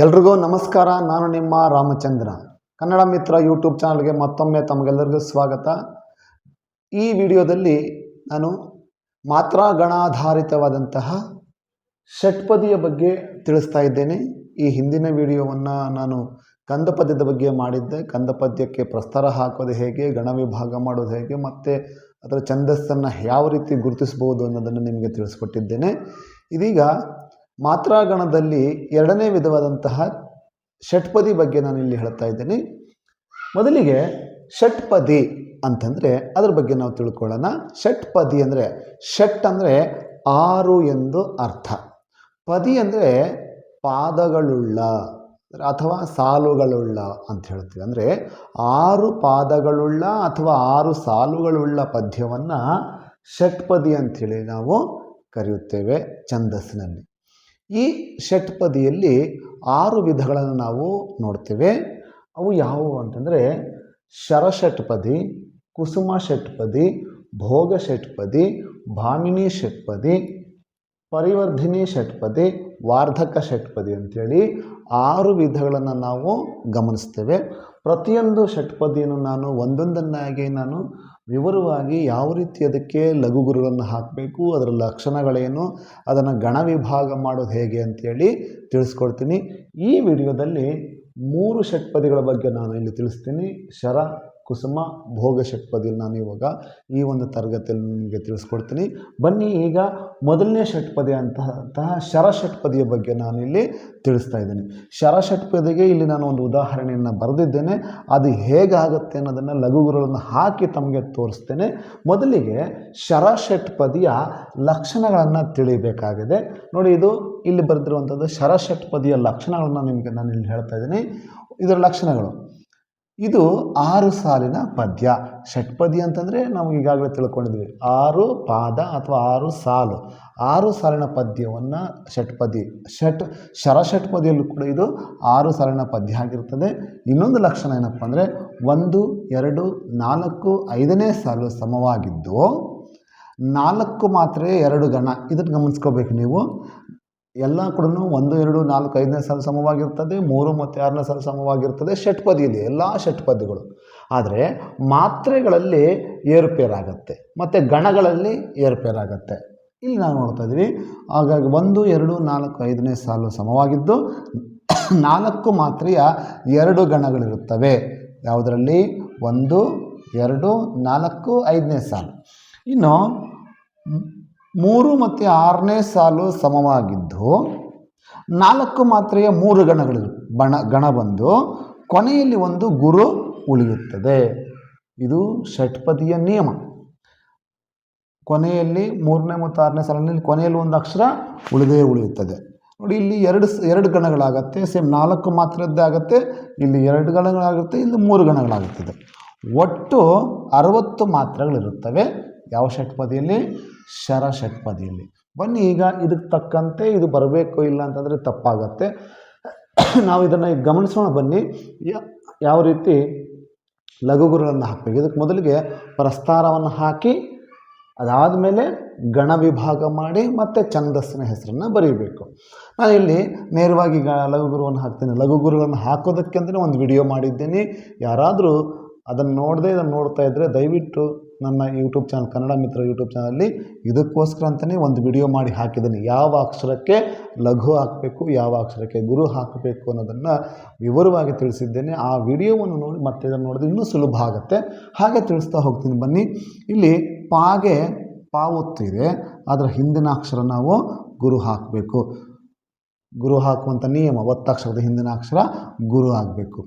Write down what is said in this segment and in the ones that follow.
ಎಲ್ರಿಗೂ ನಮಸ್ಕಾರ. ನಾನು ನಿಮ್ಮ ರಾಮಚಂದ್ರ. ಕನ್ನಡ ಮಿತ್ರ ಯೂಟ್ಯೂಬ್ ಚಾನಲ್ಗೆ ಮತ್ತೊಮ್ಮೆ ತಮಗೆಲ್ಲರಿಗೂ ಸ್ವಾಗತ. ಈ ವಿಡಿಯೋದಲ್ಲಿ ನಾನು ಮಾತ್ರಾಗಣಾಧಾರಿತವಾದಂತಹ ಷಟ್ಪದಿಯ ಬಗ್ಗೆ ತಿಳಿಸ್ತಾ ಇದ್ದೇನೆ. ಈ ಹಿಂದಿನ ವಿಡಿಯೋವನ್ನು ನಾನು ಕಂದ ಪದ್ಯದ ಬಗ್ಗೆ ಮಾಡಿದ್ದೆ. ಕಂದಪದ್ಯಕ್ಕೆ ಪ್ರಸ್ತಾರ ಹಾಕೋದು ಹೇಗೆ, ಗಣ ವಿಭಾಗ ಮಾಡೋದು ಹೇಗೆ, ಮತ್ತು ಅದರ ಛಂದಸ್ಸನ್ನು ಯಾವ ರೀತಿ ಗುರುತಿಸ್ಬೋದು ಅನ್ನೋದನ್ನು ನಿಮಗೆ ತಿಳಿಸ್ಕೊಟ್ಟಿದ್ದೇನೆ. ಇದೀಗ ಮಾತ್ರಾಗಣದಲ್ಲಿ ಎರಡನೇ ವಿಧವಾದಂತಹ ಷಟ್ಪದಿ ಬಗ್ಗೆ ನಾನು ಇಲ್ಲಿ ಹೇಳ್ತಾ ಇದ್ದೀನಿ. ಮೊದಲಿಗೆ ಷಟ್ಪದಿ ಅಂತಂದರೆ ಅದ್ರ ಬಗ್ಗೆ ನಾವು ತಿಳ್ಕೊಳ್ಳೋಣ. ಷಟ್ಪದಿ ಅಂದರೆ ಷಟ್ ಅಂದರೆ ಆರು ಎಂದು ಅರ್ಥ. ಪದಿ ಅಂದರೆ ಪಾದಗಳುಳ್ಳ ಅಥವಾ ಸಾಲುಗಳುಳ್ಳ ಅಂತ ಹೇಳ್ತೀವಿ. ಅಂದರೆ ಆರು ಪಾದಗಳುಳ್ಳ ಅಥವಾ ಆರು ಸಾಲುಗಳುಳ್ಳ ಪದ್ಯವನ್ನು ಷಟ್ಪದಿ ಅಂಥೇಳಿ ನಾವು ಕರೆಯುತ್ತೇವೆ ಛಂದಸ್ಸಿನಲ್ಲಿ. ಈ ಷಟ್ಪದಿಯಲ್ಲಿ ಆರು ವಿಧಗಳನ್ನು ನಾವು ನೋಡ್ತೇವೆ. ಅವು ಯಾವುವು ಅಂತಂದರೆ ಶರಷಟ್ಪದಿ ಕುಸುಮ ಷಟ್ಪದಿ, ಭೋಗ ಷಟ್ಪದಿ, ಭಾಮಿನಿ ಷಟ್ಪದಿ, ಪರಿವರ್ಧಿನಿ ಷಟ್ಪದಿ, ವಾರ್ಧಕ ಷಟ್ಪದಿ ಅಂಥೇಳಿ ಆರು ವಿಧಗಳನ್ನು ನಾವು ಗಮನಿಸ್ತೇವೆ. ಪ್ರತಿಯೊಂದು ಷಟ್ಪದಿಯನ್ನು ನಾನು ಒಂದೊಂದನ್ನಾಗಿ ನಾನು ವಿವರವಾಗಿ ಯಾವ ರೀತಿ ಅದಕ್ಕೆ ಲಘುಗುರುಗಳನ್ನು ಹಾಕಬೇಕು, ಅದರ ಲಕ್ಷಣಗಳೇನು, ಅದನ್ನು ಗಣ ವಿಭಾಗ ಮಾಡೋದು ಹೇಗೆ ಅಂತೇಳಿ ತಿಳಿಸ್ಕೊಡ್ತೀನಿ. ಈ ವಿಡಿಯೋದಲ್ಲಿ ಮೂರು ಷಟ್ಪದಿಗಳ ಬಗ್ಗೆ ನಾನು ಇಲ್ಲಿ ತಿಳಿಸ್ತೀನಿ. ಶರ ಕುಸುಮ ಭೋಗ ಷಟ್ಪದಿಯಲ್ಲಿ ನಾನು ಇವಾಗ ಈ ಒಂದು ತರಗತಿಯಲ್ಲಿ ನಿಮಗೆ ತಿಳಿಸ್ಕೊಡ್ತೀನಿ. ಬನ್ನಿ ಈಗ ಮೊದಲನೇ ಷಟ್ಪದಿ ಅಂತಹ ಶರ ಷಟ್ಪದಿಯ ಬಗ್ಗೆ ನಾನು ಇಲ್ಲಿ ತಿಳಿಸ್ತಾ ಇದ್ದೀನಿ. ಶರ ಷಟ್ಪದಿಗೆ ಇಲ್ಲಿ ನಾನು ಒಂದು ಉದಾಹರಣೆಯನ್ನು ಬರೆದಿದ್ದೇನೆ. ಅದು ಹೇಗಾಗುತ್ತೆ ಅನ್ನೋದನ್ನು ಲಘುಗುರುಗಳನ್ನು ಹಾಕಿ ತಮಗೆ ತೋರಿಸ್ತೇನೆ. ಮೊದಲಿಗೆ ಶರ ಷಟ್ಪದಿಯ ಲಕ್ಷಣಗಳನ್ನು ತಿಳಿಬೇಕಾಗಿದೆ. ನೋಡಿ ಇದು ಇಲ್ಲಿ ಬರೆದಿರುವಂಥದ್ದು ಶರ ಷಟ್ಪದಿಯ ಲಕ್ಷಣಗಳನ್ನು ನಿಮಗೆ ನಾನು ಇಲ್ಲಿ ಹೇಳ್ತಾ ಇದ್ದೀನಿ. ಇದರ ಲಕ್ಷಣಗಳು. ಇದು ಆರು ಸಾಲಿನ ಪದ್ಯ. ಷಟ್ಪದಿ ಅಂತಂದರೆ ನಾವು ಈಗಾಗಲೇ ತಿಳ್ಕೊಂಡಿದ್ವಿ. ಆರು ಪಾದ ಅಥವಾ ಆರು ಸಾಲು. ಆರು ಸಾಲಿನ ಪದ್ಯವನ್ನು ಷಟ್ಪದಿ ಷಟ್ ಶರಷಟ್ಪದಿಯಲ್ಲೂ ಕೂಡ ಇದು ಆರು ಸಾಲಿನ ಪದ್ಯ ಆಗಿರ್ತದೆ. ಇನ್ನೊಂದು ಲಕ್ಷಣ ಏನಪ್ಪ ಅಂದರೆ ಒಂದು, ಎರಡು, ನಾಲ್ಕು, ಐದನೇ ಸಾಲು ಸಮವಾಗಿದ್ದು ನಾಲ್ಕು ಮಾತ್ರ ಎರಡು ಗಣ ಇದನ್ನು ಗಮನಿಸ್ಕೋಬೇಕು ನೀವು. ಎಲ್ಲ ಕೂಡ ಒಂದು, ಎರಡು, ನಾಲ್ಕು, ಐದನೇ ಸಾಲ ಸಮವಾಗಿರ್ತದೆ, ಮೂರು ಮತ್ತು ಆರನೇ ಸಾಲ ಸಮವಾಗಿರ್ತದೆ ಇದೆ, ಎಲ್ಲ ಷಟ್ಪದಿಗಳು ಆದರೆ ಮಾತ್ರೆಗಳಲ್ಲಿ ಏರುಪೇರಾಗತ್ತೆ, ಮತ್ತು ಗಣಗಳಲ್ಲಿ ಏರುಪೇರಾಗತ್ತೆ. ಇಲ್ಲಿ ನಾವು ನೋಡ್ತಾ ಇದ್ದೀವಿ ಹಾಗಾಗಿ ಒಂದು, ಎರಡು, ನಾಲ್ಕು, ಐದನೇ ಸಾಲು ಸಮವಾಗಿದ್ದು ನಾಲ್ಕು ಮಾತ್ರೆಯ ಎರಡು ಗಣಗಳಿರುತ್ತವೆ. ಯಾವುದರಲ್ಲಿ? ಒಂದು, ಎರಡು, ನಾಲ್ಕು, ಐದನೇ ಸಾಲು. ಇನ್ನು ಮೂರು ಮತ್ತು ಆರನೇ ಸಾಲು ಸಮವಾಗಿದ್ದು, ನಾಲ್ಕು ಮಾತ್ರೆಯ ಮೂರು ಗಣಗಳು ಬಣ, ಗಣ ಬಂದು, ಕೊನೆಯಲ್ಲಿ ಒಂದು ಗುರು ಉಳಿಯುತ್ತದೆ. ಇದು ಷಟ್ಪದಿಯ ನಿಯಮ. ಕೊನೆಯಲ್ಲಿ ಮೂರನೇ ಮತ್ತು ಆರನೇ ಸಾಲಿನಲ್ಲಿ ಕೊನೆಯಲ್ಲಿ ಒಂದು ಅಕ್ಷರ ಉಳಿದೇ ಉಳಿಯುತ್ತದೆ. ನೋಡಿ, ಇಲ್ಲಿ ಎರಡು ಎರಡು ಗಣಗಳಾಗತ್ತೆ, ಸೇಮ್ ನಾಲ್ಕು ಮಾತ್ರದ್ದೇ ಆಗುತ್ತೆ, ಇಲ್ಲಿ ಎರಡು ಗಣಗಳಾಗುತ್ತೆ, ಇಲ್ಲಿ ಮೂರು ಗಣಗಳಾಗುತ್ತದೆ. ಒಟ್ಟು ಅರವತ್ತು ಮಾತ್ರೆಗಳಿರುತ್ತವೆ. ಯಾವ ಷಟ್ಪದಿಯಲ್ಲಿ? ಶರ ಷಟ್ಪದಿಯಲ್ಲಿ. ಬನ್ನಿ, ಈಗ ಇದಕ್ಕೆ ತಕ್ಕಂತೆ ಇದು ಬರಬೇಕು ಇಲ್ಲ ಅಂತಂದರೆ ತಪ್ಪಾಗತ್ತೆ. ನಾವು ಇದನ್ನು ಗಮನಿಸೋಣ ಬನ್ನಿ. ಯಾವ ರೀತಿ ಲಘುಗುರುಗಳನ್ನು ಹಾಕಬೇಕು. ಇದಕ್ಕೆ ಮೊದಲಿಗೆ ಪ್ರಸ್ತಾರವನ್ನು ಹಾಕಿ ಅದಾದ ಮೇಲೆ ಗಣ ವಿಭಾಗ ಮಾಡಿ ಮತ್ತು ಛಂದಸ್ಸಿನ ಹೆಸರನ್ನು ಬರೀಬೇಕು. ನಾನು ಇಲ್ಲಿ ನೇರವಾಗಿ ಗ ಲಘುಗುರುವನ್ನು ಹಾಕ್ತೀನಿ. ಲಘುಗುರುಗಳನ್ನು ಹಾಕೋದಕ್ಕೆ ಅಂತಲೇ ಒಂದು ವಿಡಿಯೋ ಮಾಡಿದ್ದೀನಿ. ಯಾರಾದರೂ ಅದನ್ನು ನೋಡದೆ ಇದನ್ನು ನೋಡ್ತಾ ಇದ್ದರೆ ದಯವಿಟ್ಟು ನನ್ನ YouTube channel Kannada Mitra YouTube ಚಾನಲ್ಲಿ ಇದಕ್ಕೋಸ್ಕರ ಅಂತಲೇ ಒಂದು ವಿಡಿಯೋ ಮಾಡಿ ಹಾಕಿದ್ದೀನಿ. ಯಾವ ಅಕ್ಷರಕ್ಕೆ ಲಘು ಹಾಕಬೇಕು, ಯಾವ ಅಕ್ಷರಕ್ಕೆ ಗುರು ಹಾಕಬೇಕು ಅನ್ನೋದನ್ನು ವಿವರವಾಗಿ ತಿಳಿಸಿದ್ದೇನೆ. ಆ ವಿಡಿಯೋವನ್ನು ನೋಡಿ ಮತ್ತೆ ಇದನ್ನು ನೋಡಿದ್ರೆ ಇನ್ನೂ ಸುಲಭ ಆಗುತ್ತೆ. ಹಾಗೆ ತಿಳಿಸ್ತಾ ಹೋಗ್ತೀನಿ ಬನ್ನಿ. ಇಲ್ಲಿ ಪಾಗೆ ಪಾ ಇದೆ ಅದರ ಹಿಂದಿನ ಅಕ್ಷರ ನಾವು ಗುರು ಹಾಕಬೇಕು. ಗುರು ಹಾಕುವಂಥ ನಿಯಮ, ಒತ್ತಕ್ಷರದ ಹಿಂದಿನ ಅಕ್ಷರ ಗುರು ಆಗಬೇಕು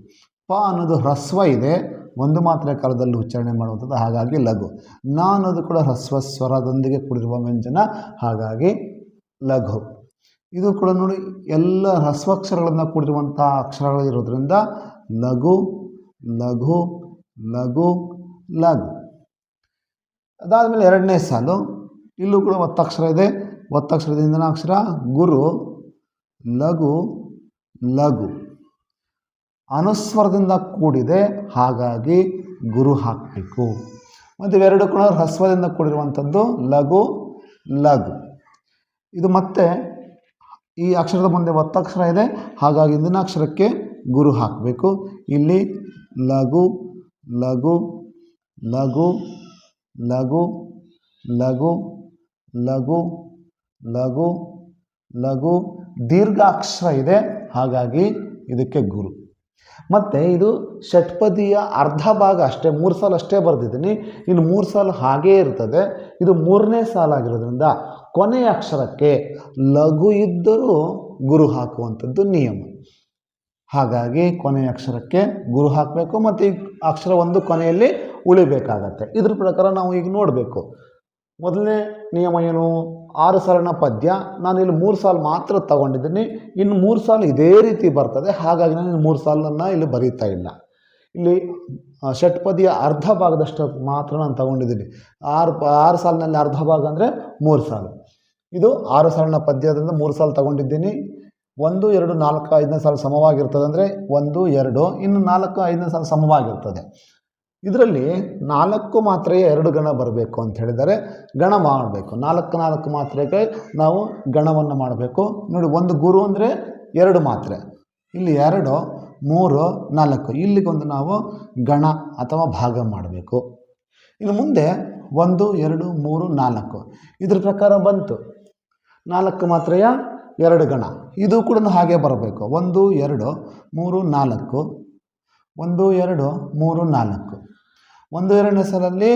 ಪ ಅನ್ನೋದು ಹ್ರಸ್ವ ಇದೆ. ಒಂದು ಮಾತ್ರ ಕಾಲದಲ್ಲಿ ಉಚ್ಚಾರಣೆ ಮಾಡುವಂಥದ್ದು ಹಾಗಾಗಿ ಲಘು. ನ ಅನ್ನೋದು ಕೂಡ ಹ್ರಸ್ವ ಸ್ವರದೊಂದಿಗೆ ಕೂಡಿರುವ ವ್ಯಂಜನ, ಹಾಗಾಗಿ ಲಘು. ಇದು ಕೂಡ ನೋಡಿ ಎಲ್ಲ ಹ್ರಸ್ವಾಕ್ಷರಗಳನ್ನು ಕೂಡಿರುವಂಥ ಅಕ್ಷರಗಳಿರೋದ್ರಿಂದ ಲಘು ಲಘು ಲಘು ಲಘು. ಅದಾದಮೇಲೆ ಎರಡನೇ ಸಾಲು. ಇಲ್ಲೂ ಕೂಡ ಒತ್ತಕ್ಷರ ಇದೆ. ಒತ್ತಕ್ಷರದಿಂದ ಅಕ್ಷರ ಗುರು, ಲಘು ಲಘು. ಅನುಸ್ವರದಿಂದ ಕೂಡಿದೆ, ಹಾಗಾಗಿ ಗುರು ಹಾಕಬೇಕು. ಮತ್ತು ಇವೆರಡು ಕೂಡ ಹ್ರಸ್ವದಿಂದ ಕೂಡಿರುವಂಥದ್ದು ಲಘು ಲಘು. ಇದು ಮತ್ತೆ ಈ ಅಕ್ಷರದ ಮುಂದೆ ಒತ್ತಕ್ಷರ ಇದೆ, ಹಾಗಾಗಿ ಇಂದಿನ ಅಕ್ಷರಕ್ಕೆ ಗುರು ಹಾಕಬೇಕು. ಇಲ್ಲಿ ಲಘು ಲಘು ಲಘು ಲಘು ಲಘು ಲಘು ಲಘು ಲಘು. ದೀರ್ಘಾಕ್ಷರ ಇದೆ, ಹಾಗಾಗಿ ಇದಕ್ಕೆ ಗುರು. ಮತ್ತು ಇದು ಷಟ್ಪದಿಯ ಅರ್ಧ ಭಾಗ ಅಷ್ಟೇ, ಮೂರು ಸಾಲ ಅಷ್ಟೇ ಬರೆದಿದ್ದೀನಿ. ಇನ್ನು ಮೂರು ಸಾಲ ಹಾಗೇ ಇರ್ತದೆ. ಇದು ಮೂರನೇ ಸಾಲಾಗಿರೋದ್ರಿಂದ ಕೊನೆಯ ಅಕ್ಷರಕ್ಕೆ ಲಘು ಇದ್ದರೂ ಗುರು ಹಾಕುವಂಥದ್ದು ನಿಯಮ. ಹಾಗಾಗಿ ಕೊನೆಯ ಅಕ್ಷರಕ್ಕೆ ಗುರು ಹಾಕಬೇಕು ಮತ್ತು ಈ ಅಕ್ಷರ ಒಂದು ಕೊನೆಯಲ್ಲಿ ಉಳಿಬೇಕಾಗತ್ತೆ. ಇದ್ರ ಪ್ರಕಾರ ನಾವು ಈಗ ನೋಡಬೇಕು. ಮೊದಲನೇ ನಿಯಮ ಏನು? ಆರು ಸಾಲಿನ ಪದ್ಯ, ನಾನು ಇಲ್ಲಿ ಮೂರು ಸಾಲು ಮಾತ್ರ ತಗೊಂಡಿದ್ದೀನಿ. ಇನ್ನು ಮೂರು ಸಾಲು ಇದೇ ರೀತಿ ಬರ್ತದೆ. ಹಾಗಾಗಿ ನಾನು ಮೂರು ಸಾಲನ್ನು ಇಲ್ಲಿ ಬರೀತಾ ಇಲ್ಲ. ಇಲ್ಲಿ ಷಟ್ಪದಿಯ ಅರ್ಧ ಭಾಗದಷ್ಟು ಮಾತ್ರ ನಾನು ತಗೊಂಡಿದ್ದೀನಿ. ಆರು ಆರು ಸಾಲಿನಲ್ಲಿ ಅರ್ಧ ಭಾಗ ಅಂದರೆ ಮೂರು ಸಾಲು. ಇದು ಆರು ಸಾಲಿನ ಪದ್ಯದಿಂದ ಮೂರು ಸಾಲು ತಗೊಂಡಿದ್ದೀನಿ. ಒಂದು, ಎರಡು, ನಾಲ್ಕು, ಐದನೇ ಸಾಲು ಸಮವಾಗಿರ್ತದೆ ಅಂದರೆ ಒಂದು, ಎರಡು, ಇನ್ನು ನಾಲ್ಕು, ಐದನೇ ಸಾಲು ಸಮವಾಗಿರ್ತದೆ. ಇದರಲ್ಲಿ ನಾಲ್ಕು ಮಾತ್ರೆಯ ಎರಡು ಗಣ ಬರಬೇಕು ಅಂತ ಹೇಳಿದರೆ ಗಣ ಮಾಡಬೇಕು. ನಾಲ್ಕು ನಾಲ್ಕು ಮಾತ್ರೆಗೆ ನಾವು ಗಣವನ್ನು ಮಾಡಬೇಕು. ನೋಡಿ, ಒಂದು ಗುರು ಅಂದರೆ ಎರಡು ಮಾತ್ರೆ. ಇಲ್ಲಿ ಎರಡು, ಮೂರು, ನಾಲ್ಕು. ಇಲ್ಲಿಗೊಂದು ನಾವು ಗಣ ಅಥವಾ ಭಾಗ ಮಾಡಬೇಕು. ಇನ್ನು ಮುಂದೆ ಒಂದು, ಎರಡು, ಮೂರು, ನಾಲ್ಕು. ಇದ್ರ ಪ್ರಕಾರ ಬಂತು. ನಾಲ್ಕು ಮಾತ್ರೆಯ ಎರಡು ಗಣ. ಇದು ಕೂಡ ಹಾಗೆ ಬರಬೇಕು. ಒಂದು, ಎರಡು, ಮೂರು, ನಾಲ್ಕು. ಒಂದು, ಎರಡು, ಮೂರು, ನಾಲ್ಕು. ಒಂದು ಎರಡನೇ ಸಾಲಲ್ಲಿ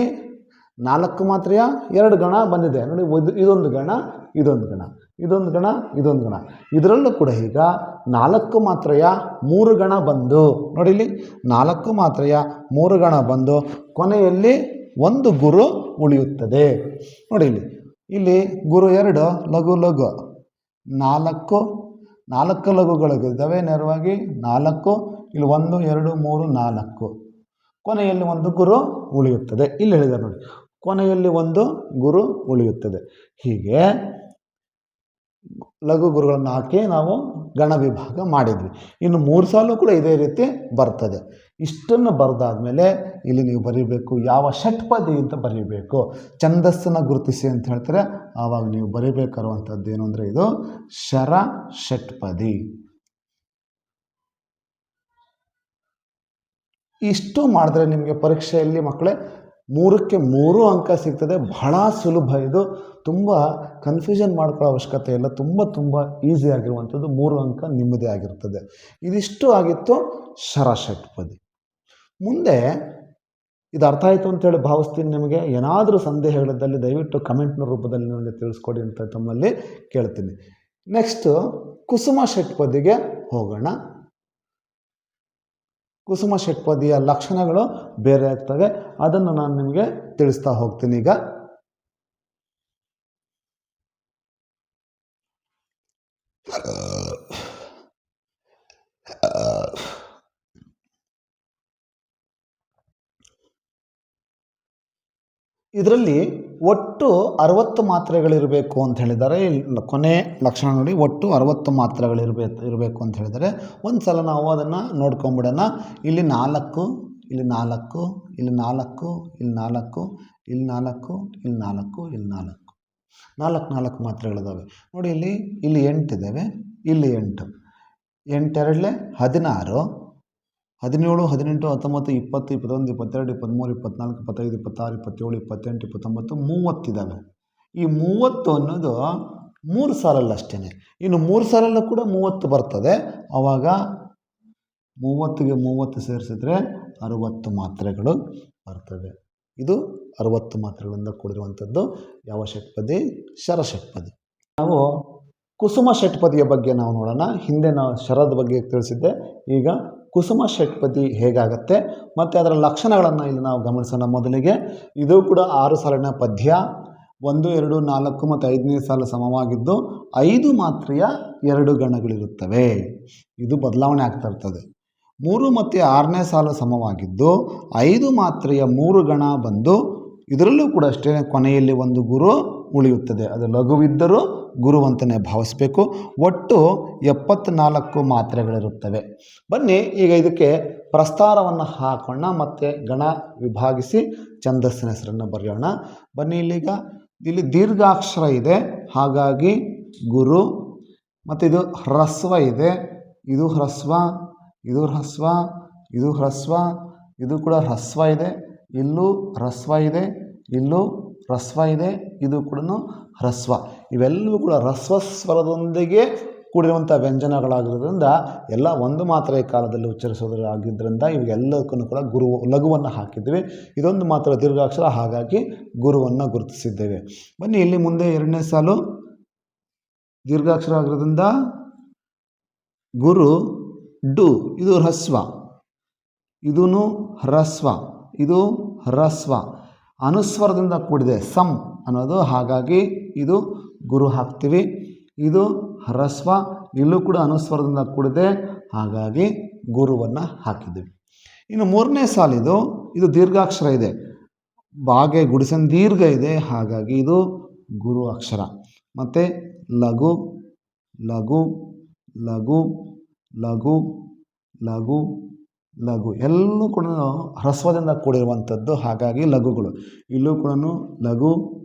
ನಾಲ್ಕು ಮಾತ್ರೆಯ ಎರಡು ಗಣ ಬಂದಿದೆ. ನೋಡಿ ಇದೊಂದು ಗಣ ಇದೊಂದು ಗಣ ಇದೊಂದು ಗಣ ಇದೊಂದು ಗಣ. ಇದರಲ್ಲೂ ಕೂಡ ಈಗ ನಾಲ್ಕು ಮಾತ್ರೆಯ ಮೂರು ಗಣ ಬಂದು ನೋಡಿ ಇಲ್ಲಿ ನಾಲ್ಕು ಮಾತ್ರೆಯ ಮೂರು ಗಣ ಬಂದು ಕೊನೆಯಲ್ಲಿ ಒಂದು ಗುರು ಉಳಿಯುತ್ತದೆ. ನೋಡಿ ಇಲ್ಲಿ ಇಲ್ಲಿ ಗುರು ಎರಡು, ಲಘು ಲಘು. ನಾಲ್ಕು ನಾಲ್ಕು ಲಘುಗಳಿದ್ದಾವೆ ನೇರವಾಗಿ ನಾಲ್ಕು, ಇಲ್ಲಿ ಒಂದು, ಎರಡು, ಮೂರು, ನಾಲ್ಕು. ಕೊನೆಯಲ್ಲಿ ಒಂದು ಗುರು ಉಳಿಯುತ್ತದೆ. ಇಲ್ಲಿ ಹೇಳಿದ್ದಾರೆ ನೋಡಿ. ಕೊನೆಯಲ್ಲಿ ಒಂದು ಗುರು ಉಳಿಯುತ್ತದೆ. ಹೀಗೆ ಲಘು ಗುರುಗಳನ್ನು ಹಾಕಿ ನಾವು ಗಣ ವಿಭಾಗ ಮಾಡಿದ್ವಿ. ಇನ್ನು ಮೂರು ಸಾಲು ಕೂಡ ಇದೇ ರೀತಿ ಬರ್ತದೆ. ಇಷ್ಟನ್ನು ಬರೆದಾದ್ಮೇಲೆ ಇಲ್ಲಿ ನೀವು ಬರೀಬೇಕು. ಯಾವ ಷಟ್ಪದಿ ಅಂತ ಬರೀಬೇಕು. ಛಂದಸ್ಸನ್ನು ಗುರುತಿಸಿ ಅಂತ ಹೇಳ್ತಾರೆ. ಆವಾಗ ನೀವು ಬರೀಬೇಕಾರುವಂಥದ್ದು ಏನು ಅಂದರೆ ಇದು ಶರ ಷಟ್ಪದಿ. ಇಷ್ಟು ಮಾಡಿದ್ರೆ ನಿಮಗೆ ಪರೀಕ್ಷೆಯಲ್ಲಿ ಮಕ್ಕಳೇ ಮೂರಕ್ಕೆ ಮೂರು ಅಂಕ ಸಿಗ್ತದೆ. ಬಹಳ ಸುಲಭ ಇದು. ತುಂಬ ಕನ್ಫ್ಯೂಷನ್ ಮಾಡ್ಕೊಳ್ಳೋ ಅವಶ್ಯಕತೆ ಇಲ್ಲ. ತುಂಬ ತುಂಬ ಈಸಿ ಆಗಿರುವಂಥದ್ದು. ಮೂರು ಅಂಕ ನಿಮ್ಮದೇ ಆಗಿರ್ತದೆ. ಇದಿಷ್ಟು ಆಗಿತ್ತು. ಶರಷಟ್ಪದಿ ಮುಂದೆ ಇದು ಅರ್ಥ ಆಯಿತು ಅಂತೇಳಿ ಭಾವಿಸ್ತೀನಿ ನಿಮಗೆ. ಏನಾದರೂ ಸಂದೇಹಗಳಿದ್ದಲ್ಲಿ ದಯವಿಟ್ಟು ಕಮೆಂಟ್ನ ರೂಪದಲ್ಲಿ ನನಗೆ ತಿಳಿಸ್ಕೊಡಿ ಅಂತ ತಮ್ಮಲ್ಲಿ ಕೇಳ್ತೀನಿ. ನೆಕ್ಸ್ಟು ಕುಸುಮ ಷಟ್ಪದಿಗೆ ಹೋಗೋಣ. ಕುಸುಮ ಷಟ್ಪದಿಯ ಲಕ್ಷಣಗಳು ಬೇರೆ ಆಗ್ತವೆ. ಅದನ್ನು ನಾನು ನಿಮಗೆ ತಿಳಿಸ್ತಾ ಹೋಗ್ತೀನಿ. ಈಗ ಇದರಲ್ಲಿ ಒಟ್ಟು ಅರವತ್ತು ಮಾತ್ರೆಗಳಿರಬೇಕು ಅಂತ ಹೇಳಿದ್ದಾರೆ. ಇಲ್ಲಿ ಕೊನೆ ಲಕ್ಷಣ ನೋಡಿ, ಒಟ್ಟು ಅರವತ್ತು ಮಾತ್ರೆಗಳಿರಬೇಕು, ಇರಬೇಕು ಅಂತ ಹೇಳಿದರೆ ಒಂದು ಸಲ ನಾವು ಅದನ್ನು ನೋಡ್ಕೊಂಬಿಡೋಣ. ಇಲ್ಲಿ ನಾಲ್ಕು ಇಲ್ಲಿ ನಾಲ್ಕು ಇಲ್ಲಿ ನಾಲ್ಕು ಇಲ್ಲಿ ನಾಲ್ಕು ಇಲ್ಲಿ ನಾಲ್ಕು ಇಲ್ಲಿ ನಾಲ್ಕು ಇಲ್ಲಿ ನಾಲ್ಕು. ನಾಲ್ಕು ನಾಲ್ಕು ಮಾತ್ರೆಗಳಿದ್ದಾವೆ ನೋಡಿ ಇಲ್ಲಿ ಇಲ್ಲಿ ಎಂಟಿದ್ದಾವೆ ಇಲ್ಲಿ ಎಂಟು. ಎಂಟೆರಡಲೆ ಹದಿನಾರು. ಹದಿನೇಳು, ಹದಿನೆಂಟು, ಹತ್ತೊಂಬತ್ತು, ಇಪ್ಪತ್ತು, ಇಪ್ಪತ್ತೊಂದು, ಇಪ್ಪತ್ತೆರಡು ಇಪ್ಪತ್ತ್ಮೂರು ಇಪ್ಪತ್ನಾಲ್ಕು, ಇಪ್ಪತ್ತೈದು, ಇಪ್ಪತ್ತಾರು, ಇಪ್ಪತ್ತೇಳು, ಇಪ್ಪತ್ತೆಂಟು, ಇಪ್ಪತ್ತೊಂಬತ್ತು ಮೂವತ್ತಿದ್ದಾವೆ ಈ ಮೂವತ್ತು ಅನ್ನೋದು ಮೂರು ಸಾಲಲ್ಲ ಅಷ್ಟೇ ಇನ್ನು ಮೂರು ಸಾಲಲ್ಲೂ ಕೂಡ ಮೂವತ್ತು ಬರ್ತದೆ. ಆವಾಗ ಮೂವತ್ತಿಗೆ ಮೂವತ್ತು ಸೇರಿಸಿದ್ರೆ ಅರುವತ್ತು ಮಾತ್ರೆಗಳು ಬರ್ತವೆ. ಇದು ಅರುವತ್ತು ಮಾತ್ರೆಗಳಿಂದ ಕೂಡಿರುವಂಥದ್ದು ಯಾವ ಷಟ್ಪದಿ? ಶರಷಟ್ಪದಿ ನಾವು ಕುಸುಮ ಷಟ್ಪದಿಯ ಬಗ್ಗೆ ನಾವು ನೋಡೋಣ. ಹಿಂದೆ ನಾವು ಶರದ್ ಬಗ್ಗೆ ತಿಳಿಸಿದ್ದೆ. ಈಗ ಕುಸುಮ ಷಟ್ಪದಿ ಹೇಗಾಗತ್ತೆ? ಮತ್ತು ಅದರ ಲಕ್ಷಣಗಳನ್ನು ಇಲ್ಲಿ ನಾವು ಗಮನಿಸೋಣ ಮೊದಲಿಗೆ. ಇದು ಕೂಡ ಆರು ಸಾಲಿನ ಪದ್ಯ. ಒಂದು, ಎರಡು, ನಾಲ್ಕು ಮತ್ತು ಐದನೇ ಸಾಲು ಸಮವಾಗಿದ್ದು ಐದು ಮಾತ್ರೆಯ ಎರಡು ಗಣಗಳಿರುತ್ತವೆ. ಇದು ಬದಲಾವಣೆ ಆಗ್ತಾ ಇರ್ತದೆ. ಮೂರು ಮತ್ತು ಆರನೇ ಸಾಲು ಸಮವಾಗಿದ್ದು ಐದು ಮಾತ್ರೆಯ ಮೂರು ಗಣ ಬಂದು ಇದರಲ್ಲೂ ಕೂಡ ಅಷ್ಟೇ ಕೊನೆಯಲ್ಲಿ ಒಂದು ಗುರು. ಉಳಿಯುತ್ತದೆ. ಅದು ಲಘುವಿದ್ದರೂ ಗುರುವಂತನೇ ಭಾವಿಸಬೇಕು. ಒಟ್ಟು ಎಪ್ಪತ್ನಾಲ್ಕು ಮಾತ್ರೆಗಳಿರುತ್ತವೆ. ಬನ್ನಿ, ಈಗ ಇದಕ್ಕೆ ಪ್ರಸ್ತಾರವನ್ನು ಹಾಕೋಣ, ಮತ್ತು ಗಣ ವಿಭಾಗಿಸಿ ಛಂದಸ್ಸಿನ ಹೆಸರನ್ನು ಬರೆಯೋಣ. ಬನ್ನಿ, ಇಲ್ಲಿಗ ಇಲ್ಲಿ ದೀರ್ಘಾಕ್ಷರ ಇದೆ. ಹಾಗಾಗಿ ಗುರು, ಮತ್ತು ಇದು ಹ್ರಸ್ವ ಇದೆ. ಇದು ಹ್ರಸ್ವ ಇದು ಹ್ರಸ್ವ ಇದು ಹ್ರಸ್ವ, ಇದು ಕೂಡ ಹ್ರಸ್ವ ಇದೆ. ಇಲ್ಲೂ ಹ್ರಸ್ವ ಇದೆ, ಇಲ್ಲೂ ಹ್ರಸ್ವ ಇದೆ, ಇದು ಕೂಡ ಹ್ರಸ್ವ ಇವೆಲ್ಲವೂ ಕೂಡ ಹ್ರಸ್ವ ಸ್ವರದೊಂದಿಗೆ ಕೂಡಿರುವಂಥ ವ್ಯಂಜನಗಳಾಗಿರೋದ್ರಿಂದ ಎಲ್ಲ ಒಂದು ಮಾತ್ರೆಯ ಕಾಲದಲ್ಲಿ ಉಚ್ಚರಿಸೋದ್ರ ಆಗಿದ್ದರಿಂದ ಇವೆಲ್ಲಕ್ಕೂ ಕೂಡ ಗುರು ಲಘುವನ್ನು ಹಾಕಿದ್ದೇವೆ. ಇದೊಂದು ಮಾತ್ರ ದೀರ್ಘಾಕ್ಷರ, ಹಾಗಾಗಿ ಗುರುವನ್ನು ಗುರುತಿಸಿದ್ದೇವೆ. ಬನ್ನಿ, ಇಲ್ಲಿ ಮುಂದೆ ಎರಡನೇ ಸಾಲು. ದೀರ್ಘಾಕ್ಷರ ಆಗಿರೋದ್ರಿಂದ ಗುರು ಡು, ಇದು ಹ್ರಸ್ವ ಇದೂ ಹ್ರಸ್ವ ಇದು ಹ್ರಸ್ವ ಅನುಸ್ವರದಿಂದ ಕೂಡಿದೆ ಸಮ್ ಅನ್ನೋದು. ಹಾಗಾಗಿ ಇದು ಗುರು ಹಾಕ್ತೀವಿ. ಇದು ಹ್ರಸ್ವ, ಇಲ್ಲೂ ಕೂಡ ಅನುಸ್ವರದಿಂದ ಕೂಡಿದೆ. ಹಾಗಾಗಿ ಗುರುವನ್ನು ಹಾಕಿದ್ದೀವಿ. ಇನ್ನು ಮೂರನೇ ಸಾಲಿದು ಇದು ದೀರ್ಘಾಕ್ಷರ ಇದೆ. ಬಾಗೆ ಗುಡಿಸನ್ ದೀರ್ಘ ಇದೆ. ಹಾಗಾಗಿ ಇದು ಗುರು ಅಕ್ಷರ. ಮತ್ತು ಲಘು ಲಘು ಲಘು ಲಘು ಲಘು ಲಘು, ಎಲ್ಲೂ ಕೂಡ ಹ್ರಸ್ವದಿಂದ ಕೂಡಿರುವಂಥದ್ದು ಹಾಗಾಗಿ ಲಘುಗಳು. ಇಲ್ಲೂ ಕೂಡ ಲಘು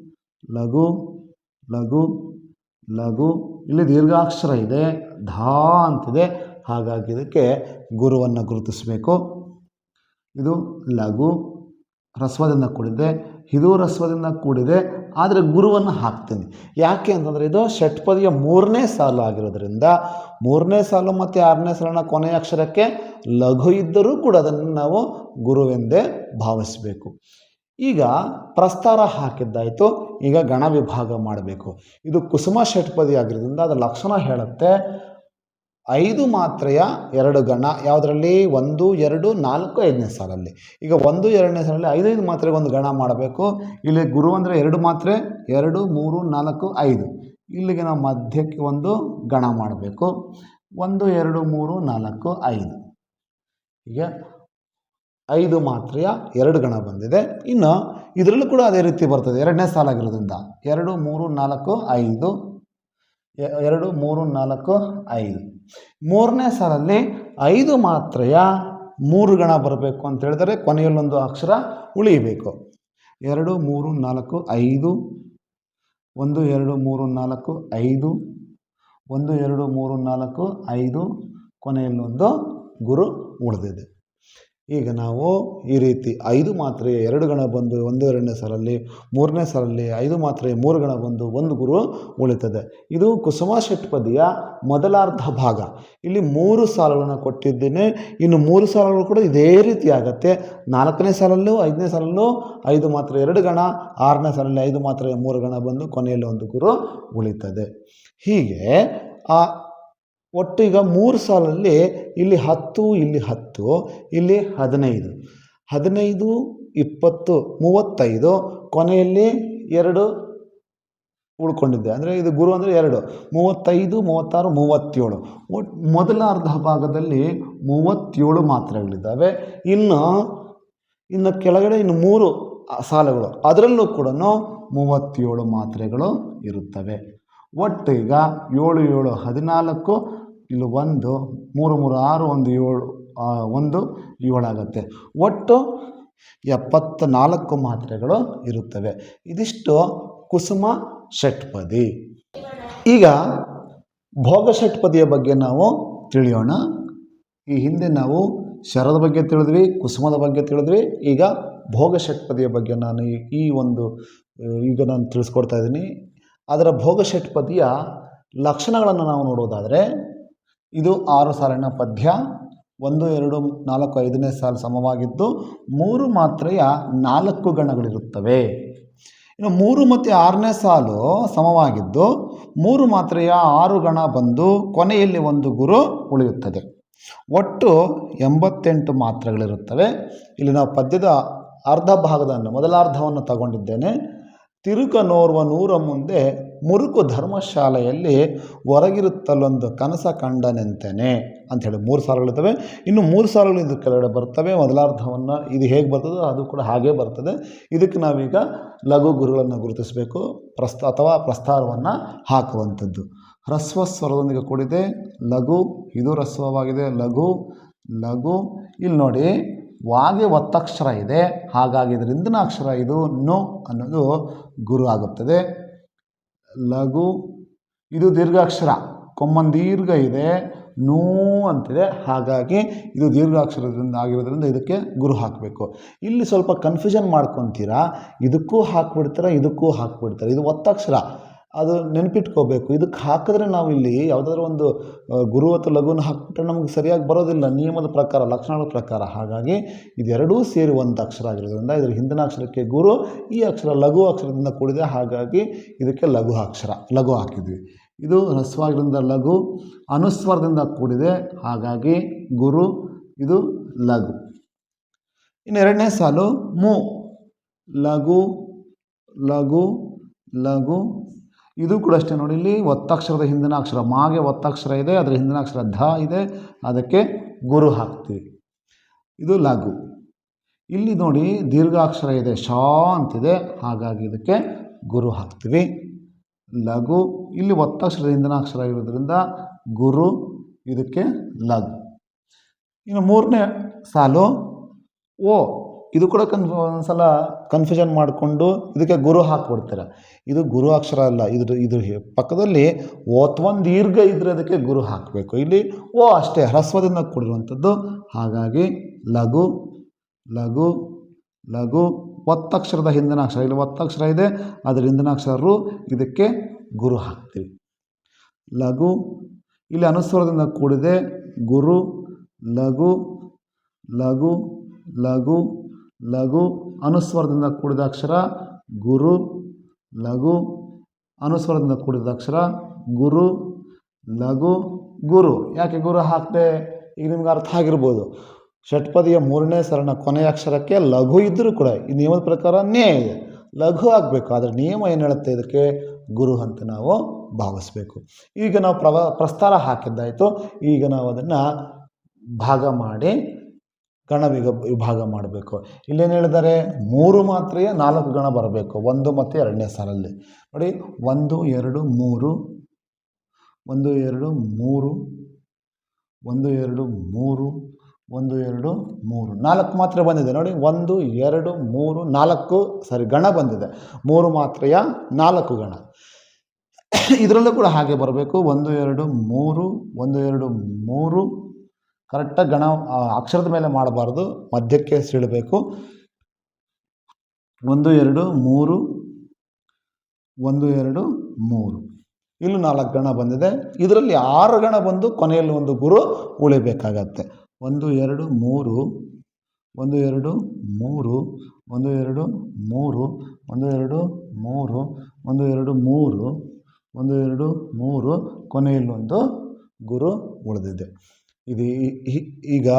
ಲಘು ಲಘು ಲಘು. ಇಲ್ಲಿ ದೀರ್ಘಾಕ್ಷರ ಇದೆ, ಧಾ ಅಂತಿದೆ. ಹಾಗಾಗಿ ಇದಕ್ಕೆ ಗುರುವನ್ನು ಗುರುತಿಸಬೇಕು. ಇದು ಲಘು, ಹ್ರಸ್ವದಿಂದ ಕೂಡಿದೆ. ಇದು ಹ್ರಸ್ವದಿಂದ ಕೂಡಿದೆ, ಆದರೆ ಗುರುವನ್ನು ಹಾಕ್ತೀನಿ. ಯಾಕೆ ಅಂತಂದರೆ ಇದು ಷಟ್ಪದಿಯ ಮೂರನೇ ಸಾಲು ಆಗಿರೋದ್ರಿಂದ, ಮೂರನೇ ಸಾಲು ಮತ್ತು ಆರನೇ ಸಾಲಿನ ಕೊನೆಯ ಅಕ್ಷರಕ್ಕೆ ಲಘು ಇದ್ದರೂ ಕೂಡ ಅದನ್ನು ನಾವು ಗುರುವೆಂದೇ ಭಾವಿಸಬೇಕು. ಈಗ ಪ್ರಸ್ತಾರ ಹಾಕಿದ್ದಾಯಿತು, ಈಗ ಗಣ ವಿಭಾಗ ಮಾಡಬೇಕು. ಇದು ಕುಸುಮ ಷಟ್ಪದಿ ಆಗಿರೋದ್ರಿಂದ ಅದರ ಲಕ್ಷಣ ಹೇಳುತ್ತೆ ಐದು ಮಾತ್ರೆಯ ಎರಡು ಗಣ ಯಾವುದರಲ್ಲಿ? ಒಂದು, ಎರಡು, ನಾಲ್ಕು, ಐದನೇ ಸಾಲಲ್ಲಿ. ಈಗ ಒಂದು, ಎರಡನೇ ಸಾಲಲ್ಲಿ ಐದೈದು ಮಾತ್ರೆಗೆ ಒಂದು ಗಣ ಮಾಡಬೇಕು. ಇಲ್ಲಿ ಗುರು ಅಂದರೆ ಎರಡು ಮಾತ್ರೆ, ಎರಡು, ಮೂರು, ನಾಲ್ಕು, ಐದು. ಇಲ್ಲಿಗೆ ನಾವು ಮಧ್ಯಕ್ಕೆ ಒಂದು ಗಣ ಮಾಡಬೇಕು. ಒಂದು, ಎರಡು, ಮೂರು, ನಾಲ್ಕು, ಐದು. ಈಗ ಐದು ಮಾತ್ರೆಯ ಎರಡು ಗಣ ಬಂದಿದೆ. ಇನ್ನು ಇದರಲ್ಲೂ ಕೂಡ ಅದೇ ರೀತಿ ಬರ್ತದೆ. ಎರಡನೇ ಸಾಲಾಗಿರೋದ್ರಿಂದ ಎರಡು, ಮೂರು, ನಾಲ್ಕು, ಐದು. ಎರಡು, ಮೂರು, ನಾಲ್ಕು, ಐದು. ಮೂರನೇ ಸಾಲಲ್ಲಿ ಐದು ಮಾತ್ರೆಯ ಮೂರು ಗಣ ಬರಬೇಕು ಅಂತ ಹೇಳಿದರೆ ಕೊನೆಯಲ್ಲೊಂದು ಅಕ್ಷರ ಉಳಿಯಬೇಕು. ಎರಡು, ಮೂರು, ನಾಲ್ಕು, ಐದು. ಒಂದು, ಎರಡು, ಮೂರು, ನಾಲ್ಕು, ಐದು. ಒಂದು, ಎರಡು, ಮೂರು, ನಾಲ್ಕು, ಐದು. ಕೊನೆಯಲ್ಲೊಂದು ಗುರು ಉಳಿದಿದೆ. ಈಗ ನಾವು ಈ ರೀತಿ ಐದು ಮಾತ್ರೆ ಎರಡು ಗಣ ಬಂದು ಒಂದು ಎರಡನೇ ಸಾಲಲ್ಲಿ, ಮೂರನೇ ಸಾಲಲ್ಲಿ ಐದು ಮಾತ್ರೆ ಮೂರು ಗಣ ಬಂದು ಒಂದು ಗುರು ಉಳಿತದೆ. ಇದು ಕುಸುಮ ಷಟ್ಪದಿಯ ಮೊದಲಾರ್ಧ ಭಾಗ. ಇಲ್ಲಿ ಮೂರು ಸಾಲಗಳನ್ನು ಕೊಟ್ಟಿದ್ದೇನೆ. ಇನ್ನು ಮೂರು ಸಾಲಗಳು ಕೂಡ ಇದೇ ರೀತಿ ಆಗುತ್ತೆ. ನಾಲ್ಕನೇ ಸಾಲಲ್ಲೂ, ಐದನೇ ಸಾಲಲ್ಲೂ ಐದು ಮಾತ್ರೆ ಎರಡು ಗಣ, ಆರನೇ ಸಾಲಲ್ಲಿ ಐದು ಮಾತ್ರೆ ಮೂರು ಗಣ ಬಂದು ಕೊನೆಯಲ್ಲಿ ಒಂದು ಗುರು ಉಳಿತದೆ. ಹೀಗೆ ಆ ಒಟ್ಟು ಈಗ ಮೂರು ಸಾಲಲ್ಲಿ ಇಲ್ಲಿ ಹತ್ತು ಇಲ್ಲಿ ಹತ್ತು, ಇಲ್ಲಿ ಹದಿನೈದು. ಹದಿನೈದು, ಇಪ್ಪತ್ತು, ಮೂವತ್ತೈದು, ಕೊನೆಯಲ್ಲಿ ಎರಡು ಉಳ್ಕೊಂಡಿದ್ದೆ ಅಂದರೆ ಇದು ಗುರು ಅಂದರೆ ಎರಡು. ಮೂವತ್ತೈದು, ಮೂವತ್ತಾರು, ಮೂವತ್ತೇಳು. ಮೊದಲ ಅರ್ಧ ಭಾಗದಲ್ಲಿ ಮೂವತ್ತೇಳು ಮಾತ್ರೆಗಳಿದ್ದಾವೆ. ಇನ್ನು ಇನ್ನು ಕೆಳಗಡೆ ಇನ್ನು ಮೂರು ಸಾಲುಗಳು. ಅದರಲ್ಲೂ ಕೂಡ ಮೂವತ್ತೇಳು ಮಾತ್ರೆಗಳು ಇರುತ್ತವೆ. ಒಟ್ಟು ಈಗ ಏಳು ಏಳು, ಹದಿನಾಲ್ಕು ಇಲ್ಲಿ ಒಂದು, ಮೂರು ಮೂರು, ಆರು, ಒಂದು, ಏಳು ಒಂದು, ಏಳಾಗತ್ತೆ. ಒಟ್ಟು ಎಪ್ಪತ್ತ ನಾಲ್ಕು ಮಾತ್ರೆಗಳು ಇರುತ್ತವೆ. ಇದಿಷ್ಟು ಕುಸುಮ ಷಟ್ಪದಿ. ಈಗ ಭೋಗ ಷಟ್ಪದಿಯ ಬಗ್ಗೆ ನಾವು ತಿಳಿಯೋಣ. ಈ ಹಿಂದೆ ನಾವು ಶರದ ಬಗ್ಗೆ ತಿಳಿದ್ವಿ, ಕುಸುಮದ ಬಗ್ಗೆ ತಿಳಿದ್ವಿ. ಈಗ ಭೋಗ ಷಟ್ಪದಿಯ ಬಗ್ಗೆ ನಾನು ಈ- ಒಂದು, ಈಗ ನಾನು ತಿಳಿಸ್ಕೊಡ್ತಾ ಇದ್ದೀನಿ. ಅದರ ಭೋಗ ಷಟ್ಪದಿಯ ಲಕ್ಷಣಗಳನ್ನು ನಾವು ನೋಡೋದಾದರೆ ಇದು ಆರು ಸಾಲಿನ ಪದ್ಯ. ಒಂದು, ಎರಡು, ನಾಲ್ಕು, ಐದನೇ ಸಾಲು ಸಮವಾಗಿದ್ದು ಮೂರು ಮಾತ್ರೆಯ ನಾಲ್ಕು ಗಣಗಳಿರುತ್ತವೆ. ಇನ್ನು ಮೂರು ಮತ್ತು ಆರನೇ ಸಾಲು ಸಮವಾಗಿದ್ದು ಮೂರು ಮಾತ್ರೆಯ ಆರು ಗಣ ಬಂದು ಕೊನೆಯಲ್ಲಿ ಒಂದು ಗುರು ಉಳಿಯುತ್ತದೆ. ಒಟ್ಟು ಎಂಬತ್ತೆಂಟು ಮಾತ್ರೆಗಳಿರುತ್ತವೆ. ಇಲ್ಲಿ ನಾವು ಪದ್ಯದ ಅರ್ಧ ಭಾಗದನ್ನು ಮೊದಲಾರ್ಧವನ್ನು ತಗೊಂಡಿದ್ದೇನೆ. ತಿರುಕನೋರ್ವ ನೂರ ಮುಂದೆ ಮುರುಕು ಧರ್ಮಶಾಲೆಯಲ್ಲಿ ಹೊರಗಿರುತ್ತಲೊಂದು ಕನಸ ಕಂಡನೆಂತೆನೆ ಅಂಥೇಳಿ ಮೂರು ಸಾಲುಗಳಿರ್ತವೆ ಇನ್ನು ಮೂರು ಸಾಲುಗಳು ಇದು ಕೆಳಗಡೆ ಬರ್ತವೆ. ಮೊದಲಾರ್ಧವನ್ನು ಇದು ಹೇಗೆ ಬರ್ತದೋ ಅದು ಕೂಡ ಹಾಗೇ ಬರ್ತದೆ. ಇದಕ್ಕೆ ನಾವೀಗ ಲಘು ಗುರುಗಳನ್ನು ಗುರುತಿಸಬೇಕು. ಪ್ರಸ್ತ ಅಥವಾ ಪ್ರಸ್ತಾರವನ್ನು ಹಾಕುವಂಥದ್ದು. ಹ್ರಸ್ವ ಸ್ವರದೊಂದಿಗೆ ಕೂಡಿದೆ. ಲಘು, ಇದು ಹ್ರಸ್ವವಾಗಿದೆ. ಲಘು ಲಘು. ಇಲ್ಲಿ ನೋಡಿ, ವಾಗೆ ಒತ್ತಕ್ಷರ ಇದೆ. ಹಾಗಾಗಿ ಇದರಿಂದನ ಅಕ್ಷರ ಇದು ನು ಅನ್ನೋದು ಗುರು ಆಗುತ್ತದೆ. ಲಘು, ಇದು ದೀರ್ಘಾಕ್ಷರ, ಕೊಮ್ಮನ್ ದೀರ್ಘ ಇದೆ, ನೂ ಅಂತಿದೆ. ಹಾಗಾಗಿ ಇದು ದೀರ್ಘಾಕ್ಷರದಿಂದ ಆಗಿರೋದ್ರಿಂದ ಇದಕ್ಕೆ ಗುರು ಹಾಕಬೇಕು. ಇಲ್ಲಿ ಸ್ವಲ್ಪ ಕನ್ಫ್ಯೂಷನ್ ಮಾಡ್ಕೊತೀರಾ? ಇದಕ್ಕೂ ಹಾಕ್ಬಿಡ್ತಾರೆ? ಇದಕ್ಕೂ ಹಾಕ್ಬಿಡ್ತಾರೆ? ಇದು ಒತ್ತಕ್ಷರ. ಅದು ನೆನಪಿಟ್ಕೋಬೇಕು. ಇದಕ್ಕೆ ಹಾಕಿದ್ರೆ ನಾವು ಇಲ್ಲಿ ಯಾವುದಾದ್ರೂ ಒಂದು ಗುರು ಅಥವಾ ಲಘುನ ಹಾಕಿಬಿಟ್ರೆ ನಮ್ಗೆ ಸರಿಯಾಗಿ ಬರೋದಿಲ್ಲ. ನಿಯಮದ ಪ್ರಕಾರ, ಲಕ್ಷಣಗಳ ಪ್ರಕಾರ. ಹಾಗಾಗಿ ಇದೆರಡೂ ಸೇರಿ ಒಂದು ಅಕ್ಷರ ಆಗಿರೋದ್ರಿಂದ ಇದರ ಹಿಂದಿನ ಅಕ್ಷರಕ್ಕೆ ಗುರು, ಈ ಅಕ್ಷರ ಲಘು ಅಕ್ಷರದಿಂದ ಕೂಡಿದೆ. ಹಾಗಾಗಿ ಇದಕ್ಕೆ ಲಘು ಅಕ್ಷರ, ಲಘು ಹಾಕಿದ್ವಿ. ಇದು ಹ್ರಸ್ವಾಗಿರೋದ್ರಿಂದ ಲಘು, ಅನುಸ್ವರದಿಂದ ಕೂಡಿದೆ. ಹಾಗಾಗಿ ಗುರು, ಇದು ಲಘು. ಇನ್ನು ಎರಡನೇ ಸಾಲು ಮು. ಲಘು ಲಘು ಲಘು ಇದು ಕೂಡ ಅಷ್ಟೇ ನೋಡಿ, ಇಲ್ಲಿ ಒತ್ತಕ್ಷರದ ಹಿಂದಿನ ಅಕ್ಷರ, ಮಾಗೆ ಒತ್ತಕ್ಷರ ಇದೆ, ಅದರ ಹಿಂದಿನ ಅಕ್ಷರ ಧ ಇದೆ, ಅದಕ್ಕೆ ಗುರು ಹಾಕ್ತೀವಿ. ಇದು ಲಘು. ಇಲ್ಲಿ ನೋಡಿ ದೀರ್ಘಾಕ್ಷರ ಇದೆ ಶಾ ಅಂತಿದೆ, ಹಾಗಾಗಿ ಇದಕ್ಕೆ ಗುರು ಹಾಕ್ತೀವಿ. ಲಘು. ಇಲ್ಲಿ ಒತ್ತಕ್ಷರದ ಹಿಂದಿನ ಅಕ್ಷರ ಇರೋದ್ರಿಂದ ಗುರು, ಇದಕ್ಕೆ ಲಘು. ಇನ್ನು ಮೂರನೇ ಸಾಲು, ಓ. ಇದು ಕೂಡ ಕನ್ಫ್ ಒಂದ್ಸಲ ಕನ್ಫ್ಯೂಷನ್ ಮಾಡಿಕೊಂಡು ಇದಕ್ಕೆ ಗುರು ಹಾಕ್ಬಿಡ್ತಾರೆ. ಇದು ಗುರು ಅಕ್ಷರ ಅಲ್ಲ ಇದ್ರ ಇದ್ರ ಪಕ್ಕದಲ್ಲಿ ಒಂದು ದೀರ್ಘ ಇದ್ರೆ ಅದಕ್ಕೆ ಗುರು ಹಾಕಬೇಕು. ಇಲ್ಲಿ ಓ ಅಷ್ಟೇ, ಹ್ರಸ್ವದಿಂದ ಕೂಡಿರುವಂಥದ್ದು. ಹಾಗಾಗಿ ಲಘು ಲಘು ಲಘು, ಒತ್ತಕ್ಷರದ ಹಿಂದಿನ ಅಕ್ಷರ. ಇಲ್ಲಿ ಒತ್ತಕ್ಷರ ಇದೆ, ಅದರ ಹಿಂದಿನ ಅಕ್ಷರರು ಇದಕ್ಕೆ ಗುರು ಹಾಕ್ತೀವಿ. ಲಘು, ಇಲ್ಲಿ ಅನುಸ್ವರದಿಂದ ಕೂಡಿದೆ ಗುರು, ಲಘು ಲಘು ಲಘು ಅನುಸ್ವರದಿಂದ ಕೂಡಿದ ಅಕ್ಷರ, ಗುರು, ಲಘು ಅನುಸ್ವರದಿಂದ ಕೂಡಿದ ಅಕ್ಷರ, ಗುರು, ಲಘು, ಗುರು. ಯಾಕೆ ಗುರು ಹಾಕಿದೆ? ಈಗ ನಿಮ್ಗೆ ಅರ್ಥ ಆಗಿರ್ಬೋದು. ಷಟ್ಪದಿಯ ಮೂರನೇ ಸರಣ ಕೊನೆಯ ಅಕ್ಷರಕ್ಕೆ ಲಘು ಇದ್ದರೂ ಕೂಡ ಈ ನಿಯಮದ ಪ್ರಕಾರ ನೇ ಇದೆ. ಲಘು ಆಗಬೇಕು, ಆದರೆ ನಿಯಮ ಏನು ಹೇಳುತ್ತೆ ಇದಕ್ಕೆ? ಗುರು ಅಂತ ನಾವು ಭಾವಿಸಬೇಕು. ಈಗ ನಾವು ಪ್ರವ, ಪ್ರಸ್ತಾರ ಹಾಕಿದ್ದಾಯಿತು. ಈಗ ನಾವು ಅದನ್ನು ಭಾಗ ಮಾಡಿ ಗಣ ವಿಗ ವಿಭಾಗ ಮಾಡಬೇಕು. ಇಲ್ಲೇನು ಹೇಳಿದ್ದಾರೆ ಮೂರು ಮಾತ್ರೆಯ ನಾಲ್ಕು ಗಣ ಬರಬೇಕು. ಒಂದು ಮತ್ತು ಎರಡನೇ ಸಾಲಲ್ಲಿ. ನೋಡಿ, ಒಂದು, ಎರಡು, ಮೂರು, ಒಂದು, ಎರಡು, ಮೂರು, ಒಂದು, ಎರಡು, ಮೂರು, ಒಂದು, ಎರಡು, ಮೂರು. ನಾಲ್ಕು ಮಾತ್ರೆ ಬಂದಿದೆ. ನೋಡಿ, ಒಂದು, ಎರಡು, ಮೂರು, ನಾಲ್ಕು, ಸಾರಿ, ಗಣ ಬಂದಿದೆ. ಮೂರು ಮಾತ್ರೆಯ ನಾಲ್ಕು ಗಣ. ಇದರಲ್ಲೂ ಕೂಡ ಹಾಗೆ ಬರಬೇಕು. ಒಂದು, ಎರಡು, ಮೂರು, ಒಂದು, ಎರಡು, ಮೂರು ಕರೆಕ್ಟಾಗಿ ಗಣ ಅಕ್ಷರದ ಮೇಲೆ ಮಾಡಬಾರ್ದು. ಮಧ್ಯಕ್ಕೆ ಸೀಳಬೇಕು. ಒಂದು, ಎರಡು, ಮೂರು, ಒಂದು, ಎರಡು, ಮೂರು. ಇಲ್ಲೂ ನಾಲ್ಕು ಗಣ ಬಂದಿದೆ. ಇದರಲ್ಲಿ ಆರು ಗಣ ಬಂದು ಕೊನೆಯಲ್ಲಿ ಒಂದು ಗುರು ಉಳಿಬೇಕಾಗತ್ತೆ ಒಂದು, ಎರಡು, ಮೂರು, ಒಂದು, ಎರಡು, ಮೂರು, ಒಂದು, ಎರಡು, ಮೂರು, ಒಂದು, ಎರಡು, ಮೂರು, ಒಂದು, ಎರಡು, ಮೂರು, ಒಂದು, ಎರಡು, ಮೂರು ಕೊನೆಯಲ್ಲೊಂದು ಗುರು ಉಳಿದಿದೆ. ಇದು ಈಗ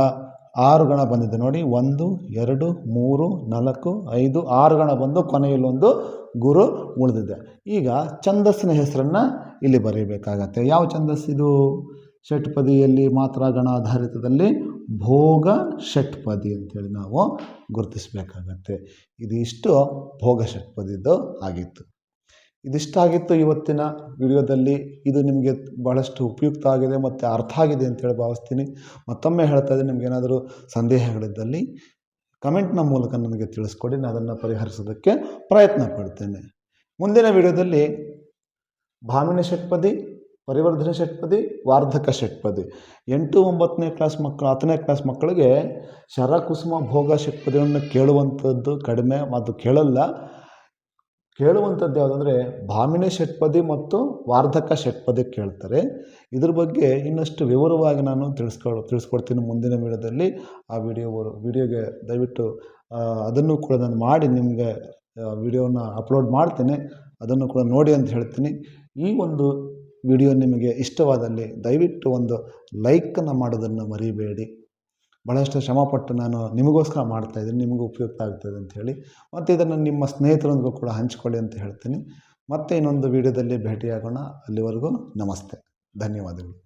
ಆರು ಗಣ ಬಂದಿದೆ ನೋಡಿ, ಒಂದು, ಎರಡು, ಮೂರು, ನಾಲ್ಕು, ಐದು, ಆರು ಗಣ ಬಂದು ಕೊನೆಯಲ್ಲಿ ಒಂದು ಗುರು ಉಳಿದಿದೆ. ಈಗ ಛಂದಸ್ಸಿನ ಹೆಸರನ್ನು ಇಲ್ಲಿ ಬರೀಬೇಕಾಗತ್ತೆ. ಯಾವ ಛಂದಸ್ಸಿದು ಷಟ್ಪದಿಯಲ್ಲಿ ಮಾತ್ರ ಗಣ ಆಧಾರಿತದಲ್ಲಿ ಭೋಗ ಷಟ್ಪದಿ ಅಂತೇಳಿ ನಾವು ಗುರುತಿಸಬೇಕಾಗತ್ತೆ. ಇದಿಷ್ಟು ಭೋಗ ಷಟ್ಪದಿದು ಆಗಿತ್ತು. ಇದಿಷ್ಟಾಗಿತ್ತು ಇವತ್ತಿನ ವಿಡಿಯೋದಲ್ಲಿ. ಇದು ನಿಮಗೆ ಭಾಳಷ್ಟು ಉಪಯುಕ್ತ ಆಗಿದೆ ಮತ್ತು ಅರ್ಥ ಆಗಿದೆ ಅಂತೇಳಿ ಭಾವಿಸ್ತೀನಿ. ಮತ್ತೊಮ್ಮೆ ಹೇಳ್ತಾ ಇದ್ದೀನಿ ನಿಮಗೇನಾದರೂ ಸಂದೇಹಗಳಿದ್ದಲ್ಲಿ ಕಮೆಂಟ್ನ ಮೂಲಕ ನನಗೆ ತಿಳಿಸ್ಕೊಡಿ, ನಾನು ಅದನ್ನು ಪರಿಹರಿಸೋದಕ್ಕೆ ಪ್ರಯತ್ನ ಪಡ್ತೇನೆ. ಮುಂದಿನ ವಿಡಿಯೋದಲ್ಲಿ ಭಾಮಿನಿ ಷಟ್ಪದಿ, ಪರಿವರ್ಧನೆ ಷಟ್ಪದಿ, ವಾರ್ಧಕ ಷಟ್ಪದಿ. ಎಂಟು, ಒಂಬತ್ತನೇ ಕ್ಲಾಸ್ ಮಕ್ಕಳು, ಹತ್ತನೇ ಕ್ಲಾಸ್ ಮಕ್ಕಳಿಗೆ ಶರಕುಸುಮ ಭೋಗ ಷಟ್ಪದಿಯನ್ನು ಕೇಳುವಂಥದ್ದು ಕಡಿಮೆ, ಅದು ಕೇಳಲ್ಲ. ಕೇಳುವಂಥದ್ದು ಯಾವುದಂದ್ರೆ ಭಾಮಿನಿ ಷಟ್ಪದಿ ಮತ್ತು ವಾರ್ಧಕ ಷಟ್ಪದಿ ಕೇಳ್ತಾರೆ. ಇದ್ರ ಬಗ್ಗೆ ಇನ್ನಷ್ಟು ವಿವರವಾಗಿ ನಾನು ತಿಳಿಸ್ಕೊ, ತಿಳಿಸ್ಕೊಡ್ತೀನಿ ಮುಂದಿನ ವಿಡಿಯೋದಲ್ಲಿ. ಆ ವಿಡಿಯೋ ವಿಡಿಯೋಗೆ ದಯವಿಟ್ಟು ಅದನ್ನು ಕೂಡ ನಾನು ಮಾಡಿ ನಿಮಗೆ ವಿಡಿಯೋನ ಅಪ್ಲೋಡ್ ಮಾಡ್ತೇನೆ. ಅದನ್ನು ಕೂಡ ನೋಡಿ ಅಂತ ಹೇಳ್ತೀನಿ. ಈ ಒಂದು ವಿಡಿಯೋ ನಿಮಗೆ ಇಷ್ಟವಾದಲ್ಲಿ ದಯವಿಟ್ಟು ಒಂದು ಲೈಕನ್ನು ಮಾಡೋದನ್ನು ಮರಿಬೇಡಿ. ಭಾಳಷ್ಟು ಶ್ರಮಪಟ್ಟು ನಾನು ನಿಮಗೋಸ್ಕರ ಮಾಡ್ತಾಯಿದ್ದೀನಿ ನಿಮಗೂ ಉಪಯುಕ್ತ ಆಗ್ತದೆ ಅಂತ ಹೇಳಿ. ಮತ್ತು ಇದನ್ನು ನಿಮ್ಮ ಸ್ನೇಹಿತರೊಂದಿಗೂ ಕೂಡ ಹಂಚಿಕೊಳ್ಳಿ ಅಂತ ಹೇಳ್ತೀನಿ. ಮತ್ತೆ ಇನ್ನೊಂದು ವಿಡಿಯೋದಲ್ಲಿ ಭೇಟಿಯಾಗೋಣ. ಅಲ್ಲಿವರೆಗೂ ನಮಸ್ತೆ. ಧನ್ಯವಾದಗಳು.